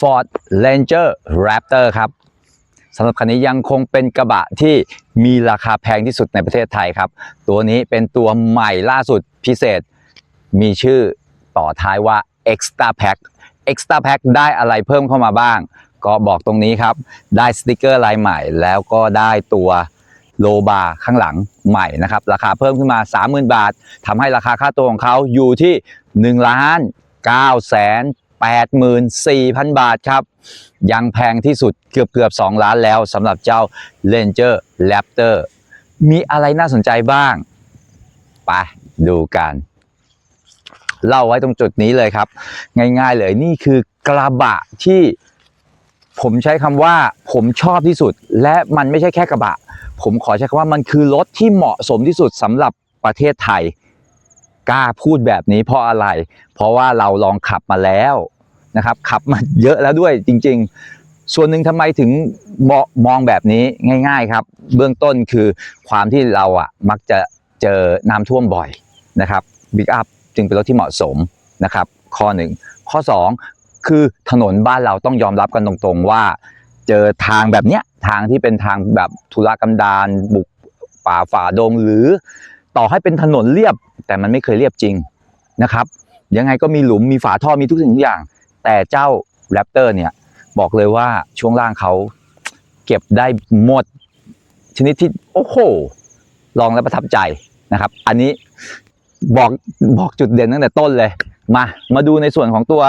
Ford Ranger Raptor ครับสำหรับคันนี้ยังคงเป็นกระบะที่มีราคาแพงที่สุดในประเทศไทยครับ ตัวนี้เป็นตัวใหม่ล่าสุดพิเศษ มีชื่อต่อท้ายว่า Extra Pack Extra Pack ได้อะไรเพิ่มเข้ามาบ้าง ก็บอกตรงนี้ครับ ได้สติกเกอร์ลายใหม่ แล้วก็ได้ตัวโลบาร์ข้างหลังใหม่นะครับ ราคาเพิ่มขึ้นมา 30,000 บาททำให้ราคาค่าตัวของเขาอยู่ที่1ล้าน9แสน 84,000 บาทครับ ยังแพงที่สุดเกือบเกือบ 2 ล้านแล้วสำหรับเจ้า Ranger Raptor มีอะไรน่าสนใจบ้าง ไปดูกัน เล่าไว้ตรงจุดนี้เลยครับ ง่ายๆเลยนี่คือกระบะที่ผมใช้คำว่าผมชอบที่สุด และมันไม่ใช่แค่กระบะ ผมขอใช้คำว่ามันคือรถที่เหมาะสมที่สุดสำหรับประเทศไทยกล้าพูดแบบนี้เพราะอะไร เพราะว่าเราลองขับมาแล้ว นะครับขับมาเยอะแล้วด้วยจริง ๆ ส่วนหนึ่งทำไมถึงมองมองแบบนี้ง่าย ๆครับ เบื้องต้นคือความที่เราอะมักจะเจอน้ำท่วมบ่อยนะครับบิ๊กอัพจึงเป็นรถที่เหมาะสมนะครับข้อหนึ่งข้อสองคือถนนบ้านเราต้องยอมรับกันตรงๆว่า เจอทางแบบเนี้ยทางที่เป็นทางแบบธุรกันดารบุกป่าฝ่าดงหรือต่อให้เป็นถนนเรียบแต่มันไม่เคยเรียบจริงนะครับยังไงก็มีหลุมมีฝาท่อมีทุกสิ่งทุกอย่าง แต่เจ้าแรปเตอร์เนี่ยบอกเลยว่าช่วงล่างเขาเก็บได้หมดชนิดที่โอ้โหลองแล้วประทับใจนะครับ อันนี้บอกบอกจุดเด่นตั้งแต่ต้นเลย มามาดูในส่วนของตัว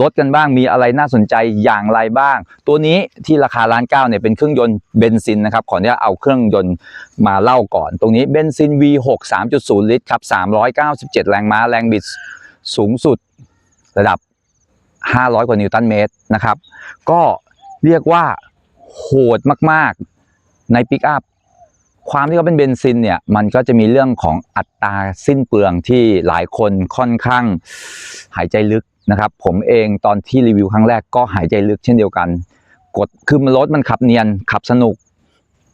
รถกันบ้างมีอะไรน่าสนใจอย่างไรบ้าง ตัวนี้ที่ราคาล้านเก้าเนี่ยเป็นเครื่องยนต์เบนซินนะครับขออนุญาตเอาเครื่องยนต์มาเล่าก่อน ตรงนี้เบนซิน V6 3.0 ลิตรครับ397 แรงม้าแรงบิดสูงสุดระดับ 500 กว่านิวตันเมตรนะครับ ก็เรียกว่าโหดมากๆในปิกอัพความที่เขาเป็นเบนซินเนี่ยมันก็จะมีเรื่องของอัตราสิ้นเปลืองที่หลายคนค่อนข้างหายใจลึกนะครับ ผมเองตอนที่รีวิวครั้งแรกก็หายใจลึกเช่นเดียวกัน กดคือมันรถมันขับเนียนขับสนุก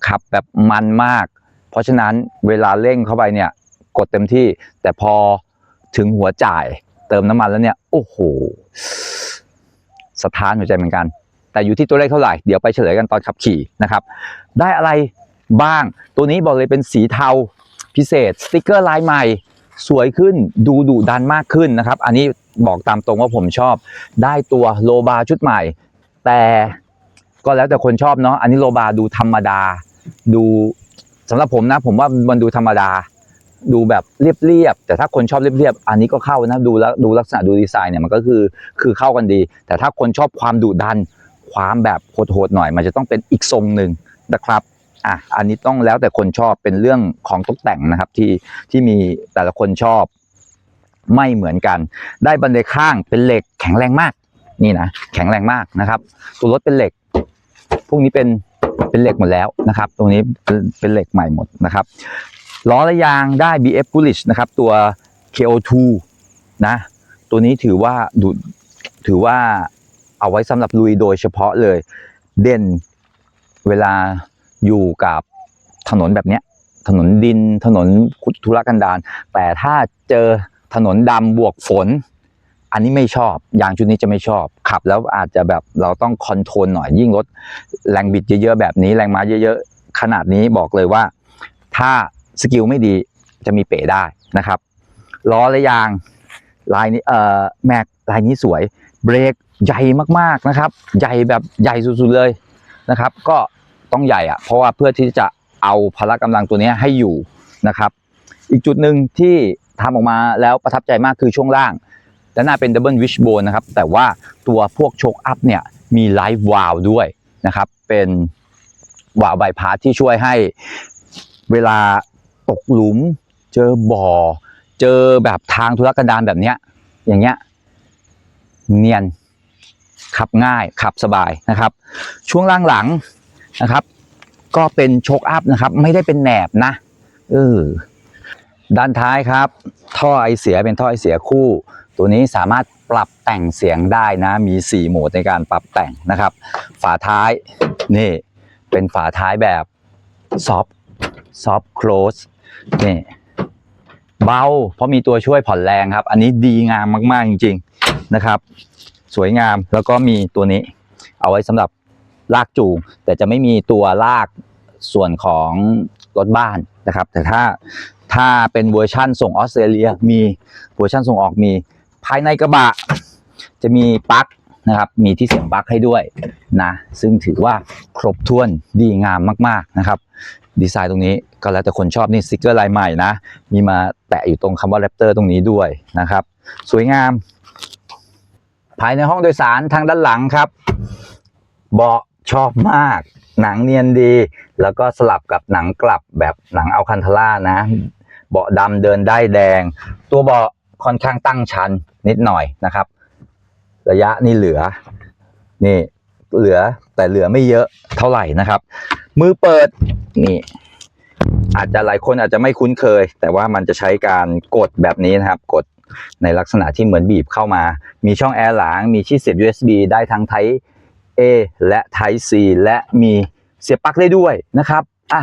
ขับแบบมันมาก เพราะฉะนั้นเวลาเร่งเข้าไปเนี่ยกดเต็มที่แต่พอถึงหัวจ่ายเติมน้ำมันแล้วเนี่ย โอ้โห สะท้านหัวใจเหมือนกัน แต่อยู่ที่ตัวเลขเท่าไหร่ เดี๋ยวไปเฉลยกันตอนขับขี่นะครับ ได้อะไรบ้าง ตัวนี้บอกเลยเป็นสีเทาพิเศษ สติกเกอร์ลายใหม่ สวยขึ้น ดูดุดันมากขึ้นนะครับ อันนี้บอกตามตรงว่าผมชอบ ได้ตัวโลบาชุดใหม่ แต่ก็แล้วแต่คนชอบเนาะ อันนี้โลบาดูธรรมดา ดูสำหรับผมนะ ผมว่ามันดูธรรมดา ดูแบบเรียบๆแต่ถ้าคนชอบเรียบๆอันนี้ก็เข้านะดูแล้วดูลักษณะดูดีไซน์เนี่ยมันก็คือคือเข้ากันดี แต่ถ้าคนชอบความดุดัน ความแบบโหดๆหน่อย มันจะต้องเป็นอีกทรงหนึ่งนะครับอะอันนี้ต้องแล้วแต่คนชอบเป็นเรื่องของตกแต่งนะครับที่ที่มีแต่ละคนชอบไม่เหมือนกัน ได้บันไดข้างเป็นเหล็กแข็งแรงมาก นี่นะแข็งแรงมากนะครับ ตัวรถเป็นเหล็ก พวกนี้เป็นเป็นเหล็กหมดแล้วนะครับ ตรงนี้เป็นเป็นเหล็กใหม่หมดนะครับ ล้อและยางได้ BF Bullish นะครับ ตัว KO2 นะ ตัวนี้ถือว่าดูถือว่าเอาไว้สำหรับลุยโดยเฉพาะเลย เด่นเวลาอยู่กับถนนแบบเนี้ย ถนนดินถนนธุรกันดารแต่ถ้าเจอถนนดำบวกฝน อันนี้ไม่ชอบ ยางชุดนี้จะไม่ชอบ ขับแล้วอาจจะแบบเราต้องคอนโทรลหน่อยยิ่งรถแรงบิดเยอะๆแบบนี้แรงม้าเยอะ ๆ ขนาดนี้บอกเลยว่า ถ้า สกิลไม่ดีจะมีเป๋ได้นะครับล้อและยางลายนี้เอ่อแม็กลายนี้สวยเบรกใหญ่มากๆนะครับ ใหญ่แบบใหญ่สุดๆเลยนะครับ ก็ต้องใหญ่อะเพราะว่าเพื่อที่จะเอาพละกำลังตัวนี้ให้อยู่นะครับ อีกจุดหนึ่งที่ทำออกมาแล้วประทับใจมากคือช่วงล่างด้านหน้าเป็นดับเบิลวิชโบนนะครับ แต่ว่าตัวพวกโชคอัพเนี่ยมีไลฟ์วาลด้วยนะครับ เป็นวาล์วใบพาสที่ช่วยให้เวลา ตกหลุม เจอบ่อ เจอแบบทางธุรกันดารแบบเนี้ย อย่างเงี้ย เนียน ขับง่าย ขับสบายนะครับ ช่วงล่างหลังนะครับ ก็เป็นโชคอัพนะครับ ไม่ได้เป็นแหนบนะเออด้านท้ายครับ ท่อไอเสียเป็นท่อไอเสียคู่ ตัวนี้สามารถปรับแต่งเสียงได้นะ มี 4 โหมดในการปรับแต่งนะครับ ฝาท้ายนี่เป็นฝาท้ายแบบซอฟซอฟโคลส นี่เบาเพราะมีตัวช่วยผ่อนแรงครับ อันนี้ดีงามมากๆจริง ๆนะครับ สวยงามแล้วก็มีตัวนี้ เอาไว้สำหรับลากจูง แต่จะไม่มีตัวลากส่วนของรถบ้านนะครับ แต่ถ้าถ้าเป็นเวอร์ชั่นส่งออสเตรเลียมีเวอร์ชั่นส่งออกมี ภายในกระบะ จะมีปลั๊กนะครับ มีที่เสียบปลั๊กให้ด้วยนะ ซึ่งถือว่าครบถ้วนดีงามมาก ๆนะครับ ดีไซน์ตรงนี้ก็แล้วแต่คนชอบนี่สติกเกอร์ลายใหม่นะ มีมาแตะอยู่ตรงคำว่าแรปเตอร์ตรงนี้ด้วยนะครับ สวยงาม ภายในห้องโดยสารทางด้านหลังครับ เบาะชอบมาก หนังเนียนดี แล้วก็สลับกับหนังกลับแบบหนังอัลคันทาร่านะ เบาะดำเดินได้แดง ตัวเบาะค่อนข้างตั้งชันนิดหน่อยนะครับ ระยะนี่เหลือ นี่เหลือแต่เหลือไม่เยอะเท่าไหร่นะครับ มือเปิดนี่ อาจจะหลายคนอาจจะไม่คุ้นเคย แต่ว่ามันจะใช้การกดแบบนี้นะครับ กดในลักษณะที่เหมือนบีบเข้ามา มีช่องแอร์หลัง มีที่เสียบ USB ได้ทั้ง Type A และ Type C และมีเสียบปลั๊กได้ด้วยนะครับอะ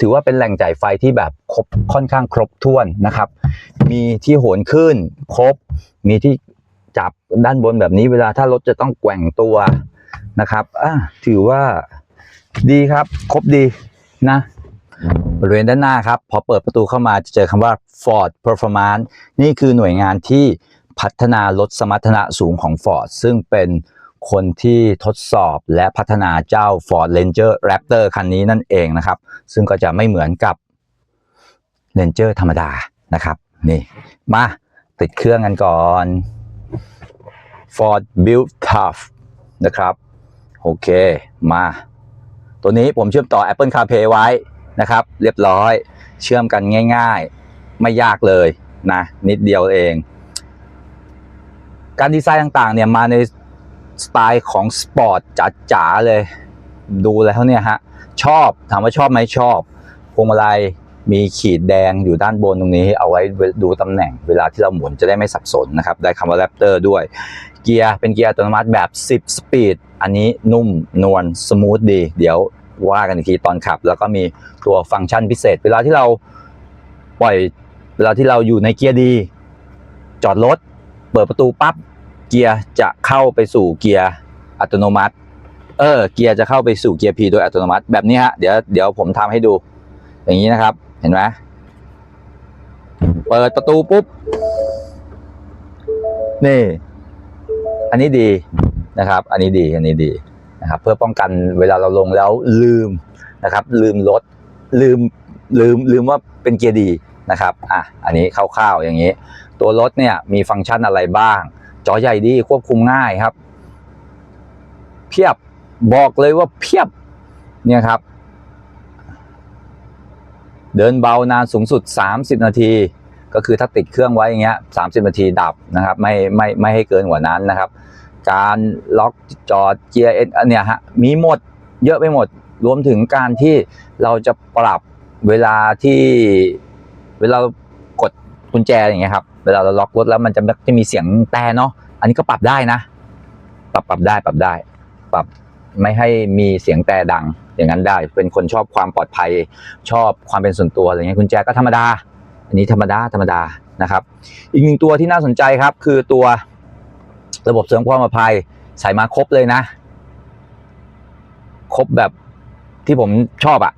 ถือว่าเป็นแหล่งจ่ายไฟที่แบบครบค่อนข้างครบถ้วนนะครับ มีที่โหนขึ้นครบ มีที่จับด้านบนแบบนี้เวลาถ้ารถจะต้องแกว่งตัวนะครับอะถือว่า ดีครับ ครบดีนะ บริเวณด้านหน้าครับ พอเปิดประตูเข้ามาจะเจอคำว่า Ford Performance นี่คือหน่วยงานที่พัฒนารถสมรรถนะสูงของ Ford ซึ่งเป็นคนที่ทดสอบและพัฒนาเจ้า Ford Ranger Raptor คันนี้นั่นเองนะครับ ซึ่งก็จะไม่เหมือนกับ Ranger ธรรมดานะครับ นี่ มาติดเครื่องกันก่อน Ford Built Tough นะครับ โอเค มา ตัวนี้ผมเชื่อมต่อ Apple CarPlay ไว้นะครับ เรียบร้อยเชื่อมกันง่าย ๆ ไม่ยากเลยนะนิดเดียวเอง การดีไซน์ต่างๆเนี่ยมาในสไตล์ของสปอร์ตจ๋าๆเลย ดูแล้วเนี่ยฮะชอบถามว่าชอบไหมชอบพวงมาลัยมีขีดแดงอยู่ด้านบนตรงนี้ เอาไว้ดูตำแหน่งเวลาที่เราหมุนจะได้ไม่สับสนนะครับ ได้คำว่า Raptor ด้วย เกียร์เป็นเกียร์อัตโนมัติแบบ 10 สปีด อันนี้นุ่มนวลสมูทดี เดี๋ยว ว่ากันอีกทีตอนขับ แล้วก็มีตัวฟังก์ชันพิเศษ เวลาที่เราปล่อยเวลาที่เราอยู่ในเกียร์ดี จอดรถเปิดประตูปั๊บเกียร์จะเข้าไปสู่เกียร์อัตโนมัติ เออเกียร์จะเข้าไปสู่เกียร์ P โดยอัตโนมัติแบบนี้ฮะเดี๋ยวเดี๋ยวผมทำให้ดู อย่างนี้นะครับ เห็นไหมเปิดประตูปุ๊บ นี่ อันนี้ดีนะครับ อันนี้ดี อันนี้ดี นะครับเพื่อป้องกันเวลาเราลงแล้วลืมนะครับ ลืมรถลืมลืมลืมว่าเป็นเกียร์ดีนะครับอะอันนี้คร่าวๆอย่างนี้ ตัวรถเนี่ยมีฟังก์ชันอะไรบ้าง จอใหญ่ดีควบคุมง่ายครับ เพียบบอกเลยว่าเพียบเนี่ยครับ เดินเบานานสูงสุด 30 นาทีก็คือถ้าติดเครื่องไว้อย่างเงี้ย30นาทีดับนะครับ ไม่ไม่ไม่ให้เกินกว่านั้นนะครับ การล็อกจอดเกียร์เอ็นเนี่ยฮะมีหมดเยอะไปหมดรวมถึงการที่เราจะปรับเวลาที่เวลากดกุญแจอย่างเงี้ยครับเวลาเราล็อกรถแล้วมันจะจะมีเสียงแต่เนาะอันนี้ก็ปรับได้นะ ปรับปรับได้ปรับได้ ปรับไม่ให้มีเสียงแต่ดังอย่างนั้นได้ เป็นคนชอบความปลอดภัยชอบความเป็นส่วนตัวอะไรเงี้ยกุญแจก็ธรรมดา อันนี้ธรรมดาธรรมดานะครับ อีกหนึ่งตัวที่น่าสนใจครับ คือตัว ระบบเสริมความปลอดภัยใส่มาครบเลยนะ ครบแบบที่ผมชอบอะ่ะ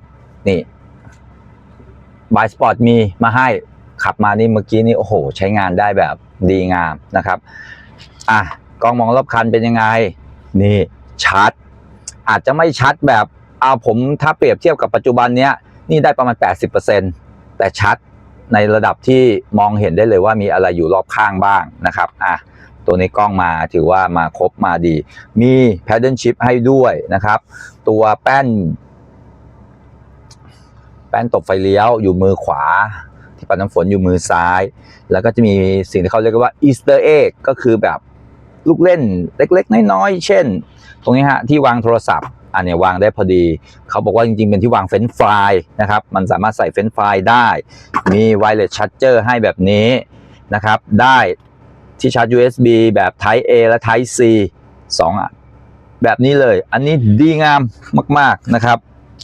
นี่บายสปอร์ตมีมาให้ขับมานี่เมื่อกี้นี่โอ้โห ใช้งานได้แบบดีงามนะครับ อะกล้องมองรอบคันเป็นยังไง นี่ชัด อาจจะไม่ชัดแบบเอาผมถ้าเปรียบเทียบกับปัจจุบันเนี้ย นี่ได้ประมาณ 80%แต่ชัดในระดับที่มองเห็นได้เลยว่ามีอะไรอยู่รอบข้างบ้างนะครับ อะ ตัวนี้กล้องมาถือว่ามาครบมาดี มี paddle shift ให้ด้วยนะครับ ตัวแป้น แป้นตบไฟเลี้ยวอยู่มือขวา ที่ปัดน้ำฝนอยู่มือซ้าย แล้วก็จะมีสิ่งที่เขาเรียกว่า Easter egg ก็คือแบบลูกเล่นเล็ก ๆ น้อยๆเช่น ตรงนี้ฮะที่วางโทรศัพท์อันนี้วางได้พอดี เขาบอกว่าจริง ๆ เป็นที่วางเฟรนช์ฟรายนะครับ มันสามารถใส่เฟรนช์ฟรายได้ มีไวเลสชาร์เจอร์ให้แบบนี้นะครับ ได้ ที่ชาร์จ USB แบบ Type A และ Type C สองอะแบบนี้เลย อันนี้ดีงามมาก ๆ นะครับ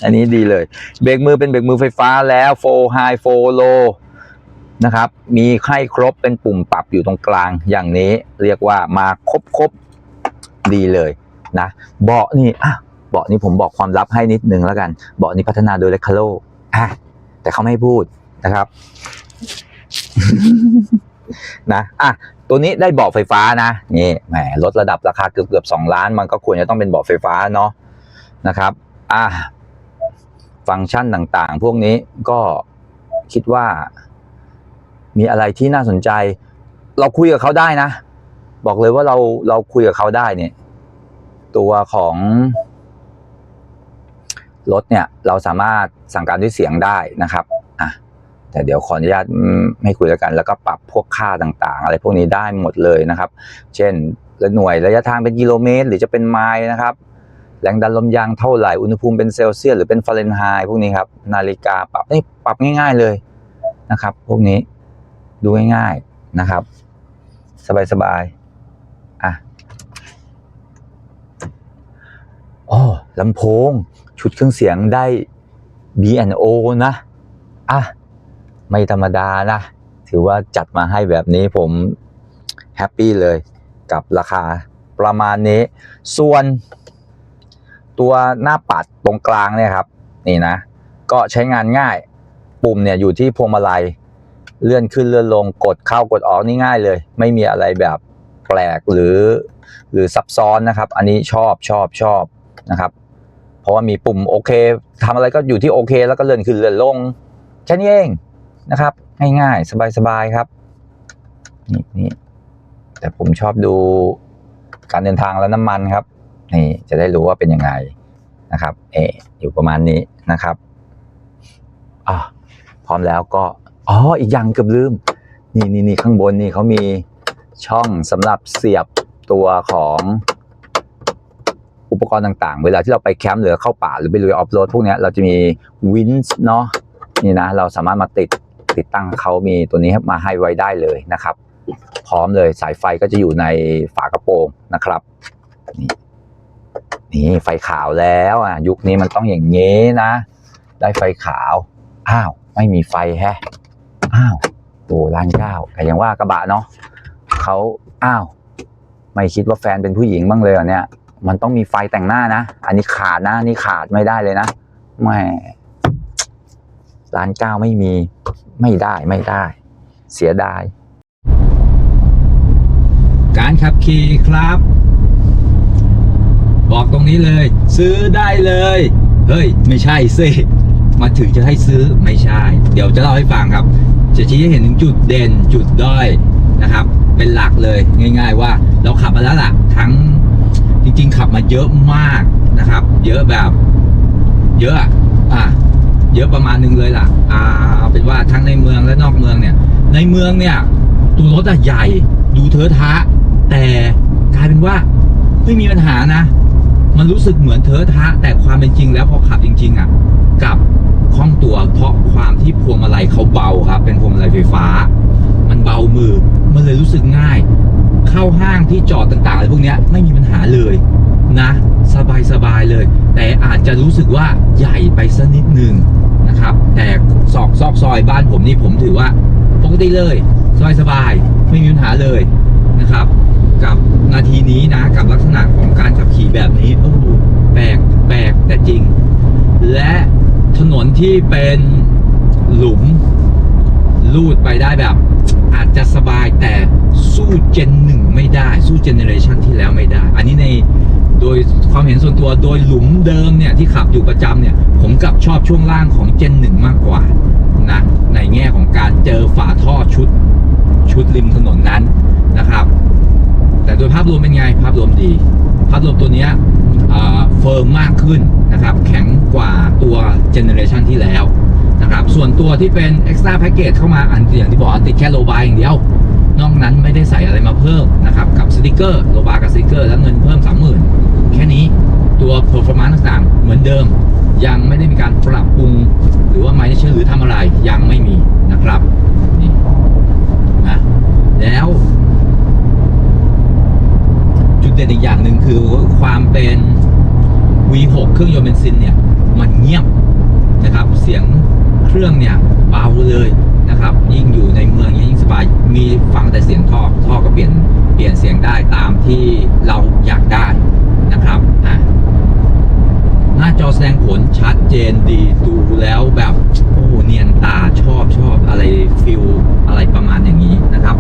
อันนี้ดีเลย เบรกมือเป็นเบรกมือไฟฟ้าแล้ว4 High 4 Low นะครับ มีให้ครบเป็นปุ่มปรับอยู่ตรงกลางอย่างนี้เรียกว่ามาครบครบๆดีเลยนะเบาะนี่อะเบาะนี่ผมบอกความลับให้นิดนึงแล้วกัน เบาะนี้พัฒนาโดยเลคาโลอะแต่เขาไม่พูดนะครับนะอะ ตัวนี้ได้เบาะไฟฟ้านะนี่แหมลดระดับราคาเกือบเกือบสองล้าน มันก็ควรจะต้องเป็นเบาะไฟฟ้าเนาะนะครับอะฟังก์ชันต่างๆ พวกนี้ก็คิดว่า มีอะไรที่น่าสนใจ เราคุยกับเขาได้นะ บอกเลยว่าเราเราคุยกับเขาได้เนี่ย ตัวของรถเนี่ยเราสามารถสั่งการด้วยเสียงได้นะครับ แต่เดี๋ยวขออนุญาตไม่คุยแล้วกัน แล้วก็ปรับพวกค่าต่างๆ อะไรพวกนี้ได้หมดเลยนะครับ เช่นหน่วยระยะทางเป็นกิโลเมตร หรือจะเป็นไมล์นะครับ แรงดันลมยางเท่าไหร่ อุณหภูมิเป็นเซลเซียสหรือเป็นฟาเรนไฮต์พวกนี้ครับ นาฬิกาปรับนี่ปรับง่าย ๆเลยนะครับ พวกนี้ดูง่ายๆนะครับ สบายๆอะอ๋อลำโพง ชุดเครื่องเสียงได้ B&O นะ อะ ไม่ธรรมดานะ ถือว่าจัดมาให้แบบนี้ผมแฮปปี้เลยกับราคาประมาณนี้ ส่วนตัวหน้าปัดตรงกลางเนี่ยครับ นี่นะ ก็ใช้งานง่าย ปุ่มเนี่ยอยู่ที่พวงมาลัย เลื่อนขึ้นเลื่อนลงกดเข้ากดออกนี่ง่ายเลย ไม่มีอะไรแบบแปลกหรือ หรือซับซ้อนนะครับ อันนี้ชอบชอบชอบนะครับ เพราะว่ามีปุ่มโอเคทำอะไรก็อยู่ที่โอเค แล้วก็เลื่อนขึ้นเลื่อนลงแค่นี้เอง นะครับ ง่ายๆ สบายๆ ครับนี่นี่แต่ผมชอบดูการเดินทางและน้ำมันครับ นี่จะได้รู้ว่าเป็นยังไงนะครับ เอออยู่ประมาณนี้นะครับอ่าพร้อมแล้วก็ อ๋อ อีกอย่างเกือบลืม นี่นี่นี่ข้างบนนี่เขามีช่องสำหรับเสียบตัวของอุปกรณ์ต่างๆ เวลาที่เราไปแคมป์หรือเข้าป่าหรือไปลุยออฟโรดพวกนี้เราจะมีวินส์เนาะนี่นะ เราสามารถมาติด ติดตั้งเขามีตัวนี้มาให้ไว้ได้เลยนะครับ พร้อมเลยสายไฟก็จะอยู่ในฝากระโปรงนะครับ นี่นี่ไฟขาวแล้วอะยุคนี้มันต้องอย่างงี้นะ ได้ไฟขาว อ้าว ไม่มีไฟแฮะอ้าวโอ้ร้านเก้าแต่ยังว่ากระบะเนาะเขาอ้าว ไม่คิดว่าแฟนเป็นผู้หญิงบ้างเลยเหรอเนี่ย มันต้องมีไฟแต่งหน้านะ อันนี้ขาดนะนนี่ขาดไม่ได้เลยนะแม่ร้านเก้าไม่มี ไม่ได้ไม่ได้ เสียดาย การขับขี่ครับ บอกตรงนี้เลย ซื้อได้เลย เฮ้ย ไม่ใช่สิมาถึงจะให้ซื้อไม่ใช่ เดี๋ยวจะเล่าให้ฟังครับ จะชี้ให้เห็นถึงจุดเด่นจุดด้อยนะครับ เป็นหลักเลยง่าย ๆ ว่าเราขับมาแล้วล่ะ ทั้งจริง ๆ ขับมาเยอะมากนะครับ เยอะแบบ เยอะอะอะ เยอะประมาณนึงเลยล่ะอ่าเอาเป็นว่าทั้งในเมืองและนอกเมืองเนี่ย ในเมืองเนี่ยตัวรถอะใหญ่ดูเทอะทะ แต่กลายเป็นว่าไม่มีปัญหานะ มันรู้สึกเหมือนเทอะทะ แต่ความเป็นจริงแล้วพอขับจริง ๆอะกับคล่องตัวเพราะความที่พวงมาลัยเขาเบาครับ เป็นพวงมาลัยไฟฟ้า มันเบามือมันเลยรู้สึกง่าย เข้าห้างที่จอดต่างๆอะไรพวกนี้ไม่มีปัญหาเลยนะ สบายๆเลย แต่อาจจะรู้สึกว่าใหญ่ไปสักนิดนึง นะครับ แต่ซอกซอกซอยบ้านผมนี่ผมถือว่าปกติเลยสบายๆไม่มีปัญหาเลยนะครับ กับนาทีนี้นะกับลักษณะของการขับขี่แบบนี้โอ้โหแปลกแปลกแต่จริง และถนนที่เป็นหลุมลูดไปได้แบบ อาจจะสบายแต่สู้เจนหนึ่งไม่ได้ สู้เจเนเรชันที่แล้วไม่ได้ อันนี้ใน โดยความเห็นส่วนตัวโดยหลุมเดิมเนี่ยที่ขับอยู่ประจำเนี่ยผมกลับชอบช่วงล่างของเจนหนึ่งมากกว่านะในแง่ของการเจอฝาท่อชุดชุดริมถนนนั้นนะครับ แต่โดยภาพรวมเป็นไงภาพรวมดี ภาพรวมตัวเนี้ยเฟิร์มมากขึ้นนะครับ แข็งกว่าตัวเจเนเรชันที่แล้วนะครับ ส่วนตัวที่เป็น extra package เข้ามาอันอย่างที่บอกติดแค่โลบายอย่างเดียว นอกนั้นไม่ได้ใส่อะไรมาเพิ่มนะครับกับสติกเกอร์โลบากับสติกเกอร์แล้วเงินเพิ่ม 30,000 แค่นี้ตัว performance ต่างๆ เหมือนเดิม ยังไม่ได้มีการปรับปรุง หรือว่าไม่ได้เชื่อหรือทำอะไรยังไม่มีนะครับนี่นะแล้ว จุดเด่นอีกอย่างหนึ่งคือความเป็น V6 เครื่องยนต์เบนซินเนี่ย มันเงียบนะครับ เสียงเครื่องเนี่ยเบาเลย นะครับ ยิ่งอยู่ในเมืองยิ่งสบายมีฟังแต่เสียงท่อท่อก็เปลี่ยนเปลี่ยนเสียงได้ตามที่เราอยากได้นะครับอะหน้าจอแสดงผลชัดเจนดีดูแล้วแบบโอ้เนียนตาชอบชอบอะไรฟิลอะไรประมาณอย่างนี้นะครับ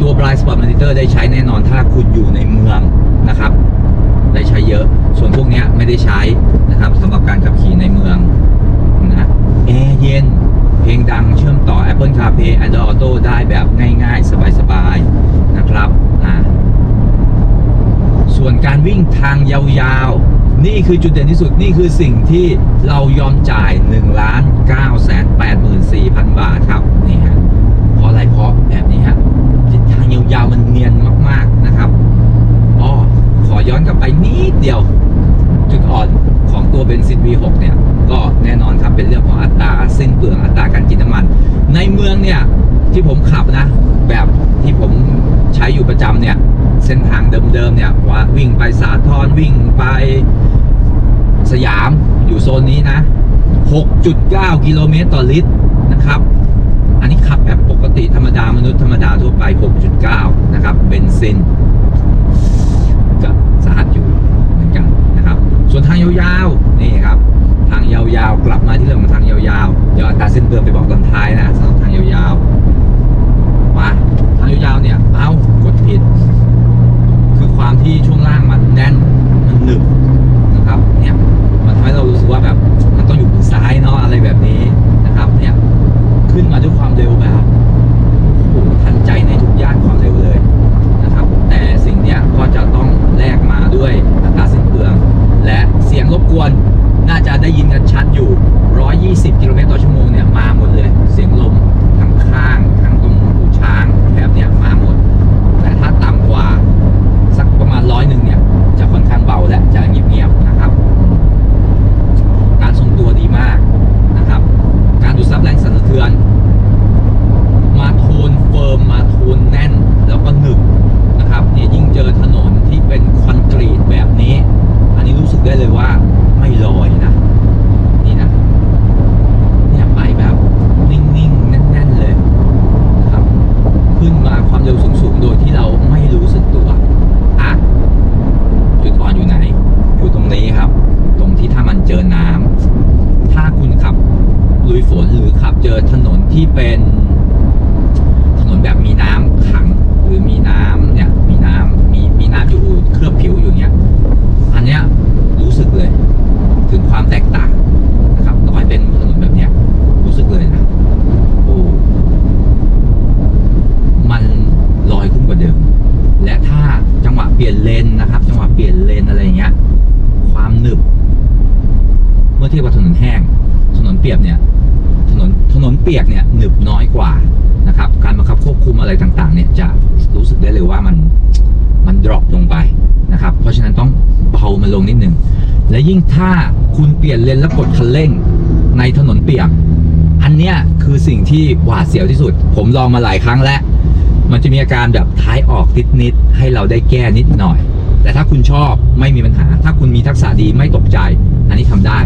ตัว Blind Spot Monitor ได้ใช้แน่นอนถ้าคุณอยู่ในเมืองนะครับ ได้ใช้เยอะ ส่วนพวกนี้ไม่ได้ใช้นะครับสำหรับการขับขี่ในเมืองนะแอร์เย็น ลงดังเชื่อมต่อ Apple CarPlay Android Auto ได้แบบง่ายๆ สบายๆนะครับอ่าส่วนการวิ่งทางยาวๆ นี่คือจุดเด่นที่สุดนี่คือสิ่งที่เรายอมจ่าย1ล้าน9แสน8หมื่น4พันบาทครับนี่ฮะเพราะอะไรเพราะแบบนี้ฮะทางยาวๆมันเนียนมากๆนะครับอ๋อขอย้อนกลับไปนิดเดียว จุดอ่อนของตัวเบนซิน V6 เนี่ย ก็แน่นอนครับเป็นเรื่องของอัตราสิ้นเปลืองอัตราการกินน้ำมัน ในเมืองเนี่ยที่ผมขับนะ แบบที่ผมใช้อยู่ประจำเนี่ยเส้นทางเดิมๆเนี่ยว่าวิ่งไปสาทรวิ่งไปสยามอยู่โซนนี้นะ 6.9 กิโลเมตรต่อลิตรนะครับ อันนี้ขับแบบปกติธรรมดามนุษย์ธรรมดาทั่วไป 6.9 นะครับ เบนซินก็สาหัสอยู่เหมือนกันนะครับ ส่วนทางยาวๆนี่ครับ ยาวๆ กลับมาที่เรื่องของทางยาวๆ เดี๋ยวอัตราเส้นเปลืองไปบอกตอนท้ายนะสำหรับทางยาวๆมาทางยาวๆเนี่ย เอ้ากดผิด คือความที่ช่วงล่างมันแน่น มันหนึบนะครับ เนี่ย มันทำให้เรารู้สึกว่าแบบ มันต้องอยู่ซ้ายเนาะอะไรแบบนี้นะครับ เนี่ย ขึ้นมาด้วยความเร็วแบบโอ้ทันใจในทุกย่านความเร็วเลยนะครับ แต่สิ่งเนี้ยก็จะต้องแลกมาด้วยอัตราสิ้นเปลือง และเสียงรบกวน น่าจะได้ยินกันชัดอยู่ 120 กิโลเมตรต่อชั่วโมงเนี่ยมาหมดเลย เสียงลมทั้งข้างทั้งตรงหูช้างแถบเนี่ยมาหมด แต่ถ้าต่ำกว่าสักประมาณร้อยหนึ่งเนี่ย จะค่อนข้างเบาและจะเงียบๆนะครับ การทรงตัวดีมากนะครับ การดูดซับแรงสั่นสะเทือน มาโทนเฟิร์มมาโทนแน่น แล้วก็หนึบนะครับเนี่ยยิ่งเจอถนนที่เป็นคอนกรีตแบบนี้ อันนี้รู้สึกได้เลยว่าไม่ลอยนะ นี่นะ เนี่ยไปแบบนิ่งๆ แน่น ๆ เลยนะครับ ขึ้นมาความเร็วสูงๆ โดยที่เราไม่รู้สึกตัวอะจุดอ่อนอยู่ไหน อยู่ตรงนี้ครับ ตรงที่ถ้ามันเจอน้ำ ถ้าคุณขับลุยฝนหรือขับเจอถนนที่เป็น ถนนแบบมีน้ำขัง หรือมีน้ำเนี่ย มีน้ำมีมีน้ำอยู่เคลือบผิวอยู่เนี้ย อันเนี้ยรู้สึกเลย ถึงความแตกต่างนะครับต่อให้เป็นถนนแบบเนี้ย รู้สึกเลยนะโอ้มันลอยขึ้นกว่าเดิม และถ้าจังหวะเปลี่ยนเลนนะครับ จังหวะเปลี่ยนเลนอะไรอย่างเงี้ย ความหนึบ เมื่อเทียบกับถนนแห้ง ถนนเปียกเนี่ยถนนถนนเปียกเนี่ยหนึบน้อยกว่านะครับการบังคับควบคุมอะไรต่างๆเนี่ยจะรู้สึกได้เลยว่ามันมันดรอปลงไปนะครับเพราะฉะนั้นต้องเบามันลงนิดนึงและยิ่งถ้าคุณเปลี่ยนเลนแล้วกดคันเร่งในถนนเปียก อันเนี้ยคือสิ่งที่หวาดเสียวที่สุด ผมลองมาหลายครั้งแล้ว มันจะมีอาการแบบท้ายออกนิดๆให้เราได้แก้นิดหน่อย แต่ถ้าคุณชอบไม่มีปัญหา ถ้าคุณมีทักษะดีไม่ตกใจ อันนี้ทำได้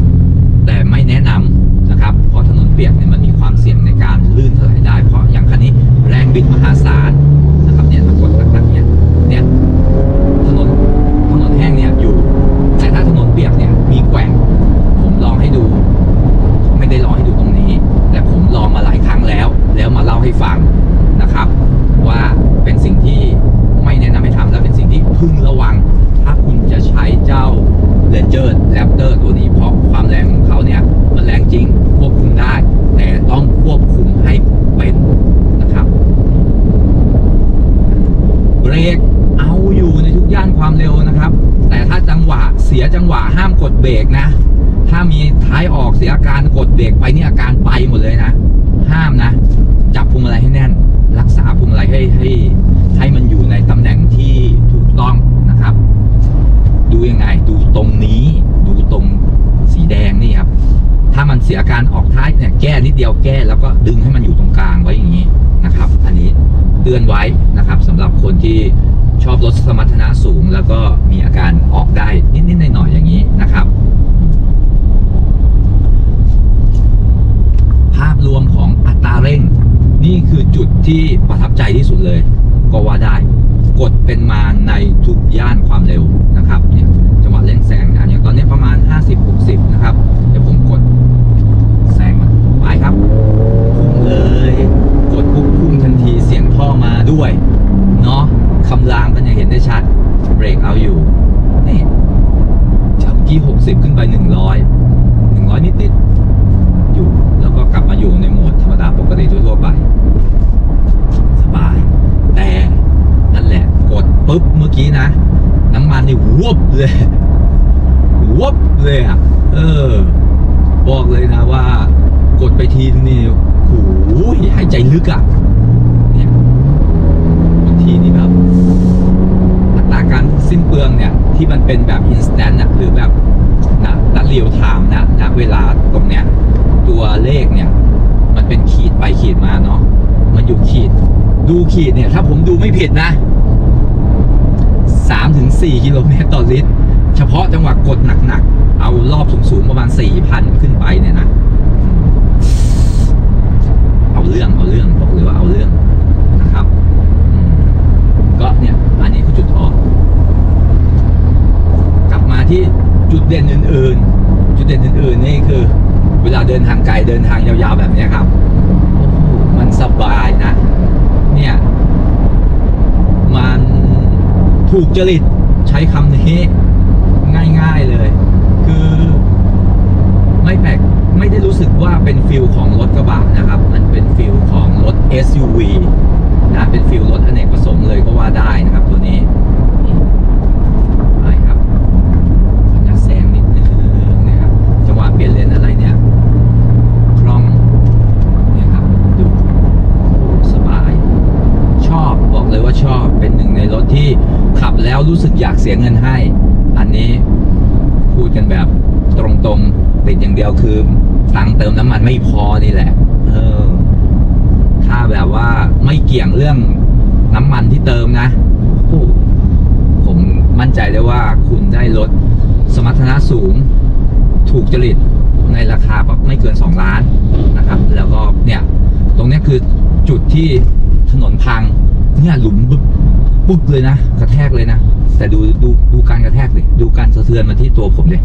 แต่ไม่แนะนำ นะครับเพราะถนนเปียกเนี่ยมันมีความเสี่ยงในการลื่นถลายได้ เพราะอย่างคันนี้แรงบิดมหาศาลนะครับเนี่ยถ้ากดหนักๆเนี่ยเนี่ยถนนถนนแห้งเนี่ยอยู่ แต่ถ้าถนนเปียกเนี่ยมีแกว่ง ผมลองให้ดู ไม่ได้ลองให้ดูตรงนี้ แต่ผมลองมาหลายครั้งแล้ว แล้วมาเล่าให้ฟังนะครับ ว่าเป็นสิ่งที่ไม่แนะนำให้ทำและเป็นสิ่งที่พึงระวัง ถ้าคุณจะใช้เจ้า Ranger Raptor ตัวนี้เพราะความแรงของเขาเนี่ย มันแรงจริงควบคุมได้ แต่ต้องควบคุมให้เป็นนะครับ เบรกเอาอยู่ในทุกย่านความเร็วนะครับ แต่ถ้าจังหวะเสียจังหวะห้ามกด เบรกนะ ถ้ามีท้ายออกเสียอาการกดเบรกไปนี่อาการไปหมดเลยนะ ห้ามนะ จับพวงมาลัยให้แน่น รักษาพวงมาลัยให้ให้ให้มันอยู่ในตำแหน่งที่ถูกต้องนะครับ ดูยังไงดูตรงนี้ ดูตรงสีแดงนี่ครับ ถ้ามันเสียอาการออกท้ายเนี่ยแก้นิดเดียวแก้แล้วก็ดึงให้มันอยู่ตรงกลางไว้อย่างนี้นะครับ อันนี้เตือนไว้นะครับสำหรับคนที่ ชอบรถสมรรถนะสูง แล้วก็มีอาการออกได้นิดๆหน่อยๆอย่างนี้นะครับ ภาพรวมของอัตราเร่ง นี่คือจุดที่ประทับใจที่สุดเลย ก็ว่าได้กดเป็นมาในทุกย่านความเร็วนะครับเนี่ยจังหวะเร่งแซงอันนี้ตอนนี้ประมาณ 50-60 นะครับ เดี๋ยวผมกดแซงมาไปครับพุ่งเลย กดปุ๊บพุ่งทันทีเสียงท่อมาด้วย คำรามกันอย่างเห็นได้ชัด เบรกเอาอยู่ นี่จากเมื่อกี้60 ขึ้นไป 100 100 นิดๆ อยู่ แล้วก็กลับมาอยู่ในโหมดธรรมดาปกติทั่วๆไป สบาย แต่นั่นแหละ กดปุ๊บเมื่อกี้นะ น้ำมันนี่วบเลยวบเลยอะ เออ บอกเลยนะว่า กดไปทีนี่โอ้โหหายใจลึกอะ เนี่ยบางทีนี่แบบอัตราการสิ้น เปลืองเนี่ยที่มันเป็นแบบ instant อะหรือแบบนะณเรียวไทม์นะณเวลาตรงเนี้ยตัวเลขเนี่ยมันเป็นขีดไปขีดมาเนาะมันอยู่ขีดดูขีดเนี่ยถ้าผมดูไม่ผิดนะสามถึงสี่กิโลเมตรต่อลิตร เฉพาะจังหวะกดหนักๆ เอารอบสูงๆประมาณสี่พันขึ้นไปเนี่ยนะ เอาเรื่องเอาเรื่องบอกเลยว่าเอาเรื่องนะครับ ก็เนี่ย อันนี้คือจุดอ่อนกลับมา ที่จุดเด่นอื่น ๆ จุดเด่นอื่น ๆ นี่คือ เวลาเดินทางไกลเดินทางยาวๆแบบนี้ครับโอ้โหมันสบายนะ เนี่ย มันถูกจริตใช้คำนี้ง่าย ๆเลย คือไม่แปลกไม่ได้รู้สึกว่าเป็นฟิลของรถกระบะนะครับ มันเป็นฟิลของรถ SUV นะเป็นฟิลรถอเนกประสงค์เลยก็ว่าได้นะครับตัวนี้นี่ไปครับขออนุญาตแซงนิดนึงนะครับจังหวะเปลี่ยนเลนอะไรเนี่ย คล่องเนี่ยครับดูโอ้สบาย ชอบบอกเลยว่าชอบเป็นหนึ่งในรถที่ขับ แล้วรู้สึกอยากเสียเงินให้ อันนี้พูดกันแบบตรงๆติดอย่างเดียวคือตังเติมน้ำมันไม่พอนี่แหละ เออ ถ้าแบบว่าไม่เกี่ยงเรื่องน้ำมันที่เติมนะ ผมมั่นใจได้ว่าคุณได้รถสมรรถนะสูง ถูกจริตในราคาแบบไม่เกิน 2 ล้านนะครับ แล้วก็เนี่ย ตรงนี้คือจุดที่ถนนพังเนี่ยหลุมปึ๊บ ปึ๊บเลยนะกระแทกเลยนะ แต่ดูดูดูการกระแทกเลยดูการสะเทือนมาที่ตัวผมเลย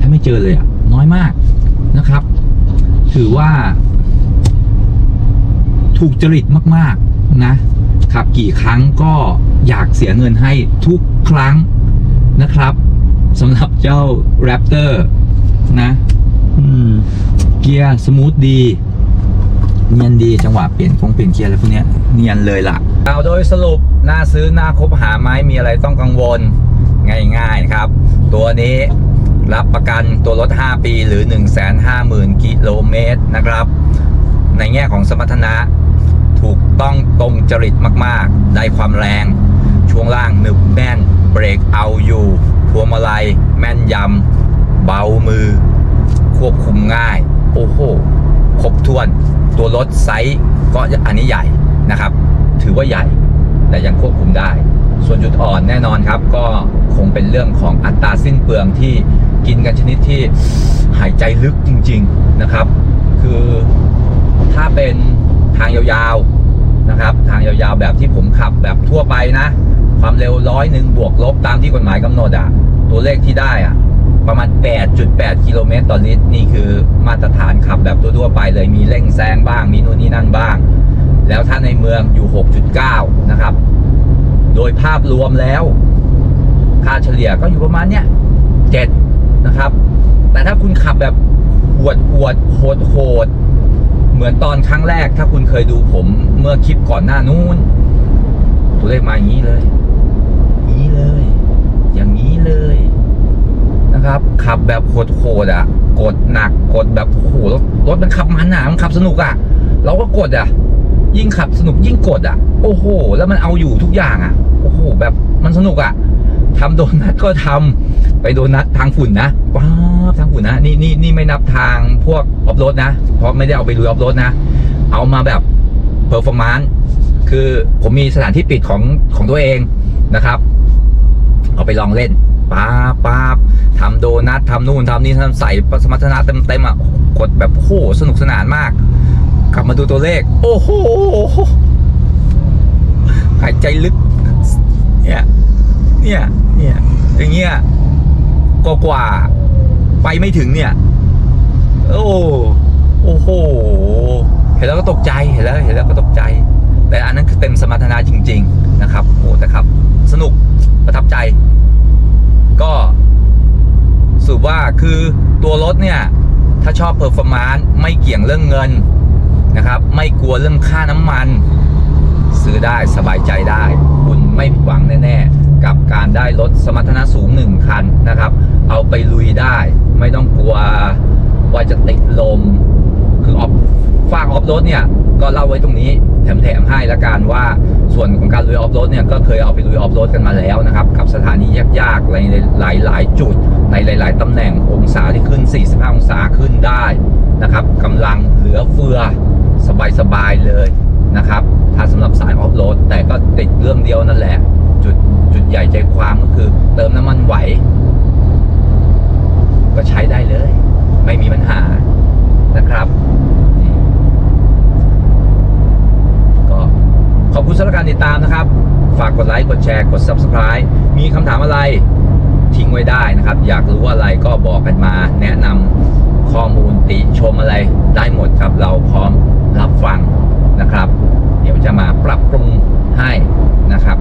ถ้าไม่เจอเลยอะน้อยมากนะครับ ถือว่า ถูกจริตมาก ๆ นะขับกี่ครั้งก็อยากเสียเงินให้ทุกครั้งนะครับสำหรับเจ้า Raptor นะอืมเกียร์สมูทดีเนียนดีจังหวะเปลี่ยนคงเปลี่ยนเกียร์อะไรพวกเนี้ยเนียนเลยล่ะเอาโดยสรุป น่าซื้อน่าคบหาไหมมีอะไรต้องกังวลง่ายๆครับ ตัวนี้รับประกันตัวรถ 5 ปี หรือ 150,000 กิโลเมตรนะครับ ในแง่ของสมรรถนะถูกต้องตรงจริตมากๆ ได้ความแรง ช่วงล่างหนึบแน่น เบรกเอาอยู่พวงมาลัย แม่นยำ เบามือ ควบคุมง่าย โอ้โห ครบถ้วน ตัวรถไซส์ก็อันนี้ใหญ่นะครับ ถือว่าใหญ่ แต่ยังควบคุมได้ ส่วนจุดอ่อนแน่นอนครับ ก็คงเป็นเรื่องของอัตราสิ้นเปลืองที่กินกันชนิดที่หายใจลึกจริง ๆนะครับ คือถ้าเป็นทางยาวๆนะครับ ทางยาวๆแบบที่ผมขับแบบทั่วไปนะ ความเร็วร้อยหนึ่งบวกลบตามที่กฎหมายกำหนดอะตัวเลขที่ได้อะประมาณ 8.8 กิโลเมตรต่อลิตร นี่คือมาตรฐานขับแบบทั่วๆไปเลย มีเร่งแซงบ้าง มีนู่นนี่นั่นบ้าง แล้วถ้าในเมืองอยู่ 6.9 นะครับ โดยภาพรวมแล้ว ค่าเฉลี่ยก็อยู่ประมาณเนี้ย7นะครับ แต่ถ้าคุณขับแบบหวดหวดโหดโหดเหมือนตอนครั้งแรก ถ้าคุณเคยดูผมเมื่อคลิปก่อนหน้านู้น ตัวเลขมาอย่างนี้เลยนี้เลย อย่างนี้เลยนะครับ ขับแบบโหดๆอะ กดหนักกดแบบโอ้โหรถรถมันขับมันหนามันขับสนุกอะ เราก็กดอะ ยิ่งขับสนุกยิ่งกดอะ โอ้โห แล้วมันเอาอยู่ทุกอย่างอะ โอ้โห แบบมันสนุกอะทำโดนัทก็ทำไปโดนัททางฝุ่นนะว้าวทางฝุ่นนะนี่นี่นี่ไม่นับทางพวกออฟโรดนะ เพราะไม่ได้เอาไปลุยออฟโรดนะ เอามาแบบเพอร์ฟอร์มานซ์คือผมมีสถานที่ปิดของของตัวเองนะครับ เอาไปลองเล่นป๊าบป๊าบทำโดนัททำนู่นทำนี่ทำใส่สมรรถนะเต็มๆอะกดแบบโอ้โหสนุกสนานมาก ลับมาดูตัวเลข โอ้โหหายใจลึก เนี่ย เนี่ย เนี่ยอย่างเงี้ยกว่ากว่า ไปไม่ถึงเนี่ย โอ้โอ้โห เห็นแล้วก็ตกใจ เห็นแล้ว เห็นแล้วก็ตกใจ แต่อันนั้นคือเต็มสมรรถนะจริง ๆ นะครับ โอ้แต่ครับ สนุก ประทับใจ ก็สรุปว่าคือตัวรถเนี่ย ถ้าชอบเพอร์ฟอร์มานซ์ไม่เกี่ยงเรื่องเงิน นะครับ ไม่กลัวเรื่องค่าน้ำมัน ซื้อได้สบายใจได้ คุณไม่ผิดหวังแน่ๆ กับการได้รถสมรรถนะสูงหนึ่งคันนะครับ เอาไปลุยได้ ไม่ต้องกลัวว่าจะติดลม คือออฟฝากออฟโรดเนี่ยก็เล่าไว้ตรงนี้แถมๆให้ละกันว่าส่วนของการลุยออฟโรดเนี่ยก็เคยเอาไปลุยออฟโรดกันมาแล้วนะครับ กับสถานียากๆในหลายๆ จุดในหลาย ๆตำแหน่งองศาที่ขึ้น 45 องศาขึ้นได้นะครับกำลังเหลือเฟือ สบายๆเลยนะครับ ถ้าสำหรับสายออฟโรดแต่ก็ติดเรื่องเดียวนั่นแหละ จุดจุดใหญ่ใจความก็คือ เติมน้ำมันไหว ก็ใช้ได้เลย ไม่มีปัญหานะครับ ก็ขอบคุณสำหรับการติดตามนะครับ ฝากกดไลค์ กดแชร์ กด Subscribe มีคำถามอะไรทิ้งไว้ได้นะครับ อยากรู้อะไรก็บอกกันมาแนะนำ ข้อมูลติชมอะไรได้หมดครับ เราพร้อมรับฟังนะครับ เดี๋ยวจะมาปรับปรุงให้นะครับ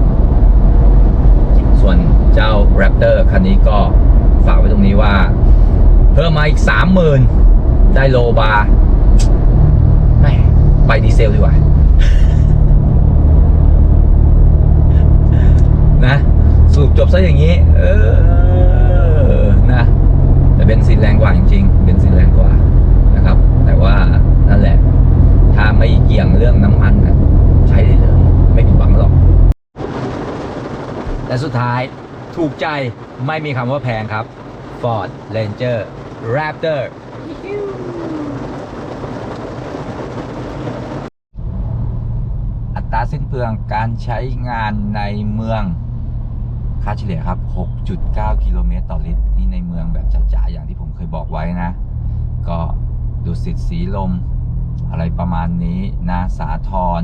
ส่วนเจ้า Raptor คันนี้ก็ฝากไว้ตรงนี้ว่า เพิ่มมาอีกสามหมื่นได้โลบาร์แม่ไปดีเซลดีกว่านะสรุปจบซะอย่างนี้ เออ บนซินแรงกว่าจริงๆเบนซินแรงกว่านะครับ แต่ว่านั่นแหละ ถ้าไม่เกี่ยงเรื่องน้ำมันนะใช้ได้เลย ไม่ผิดหวังหรอกและสุดท้ายถูกใจไม่มีคำว่าแพงครับ Ford Ranger Raptor อัตราสิ้นเปลืองการใช้งานในเมือง ค่าเฉลี่ยครับ 6.9 กิโลเมตรต่อลิตร นี่ในเมืองแบบจ๋าๆ อย่างที่ผมเคยบอกไว้นะ ก็ดุสิตสีลม อะไรประมาณนี้นาสาทร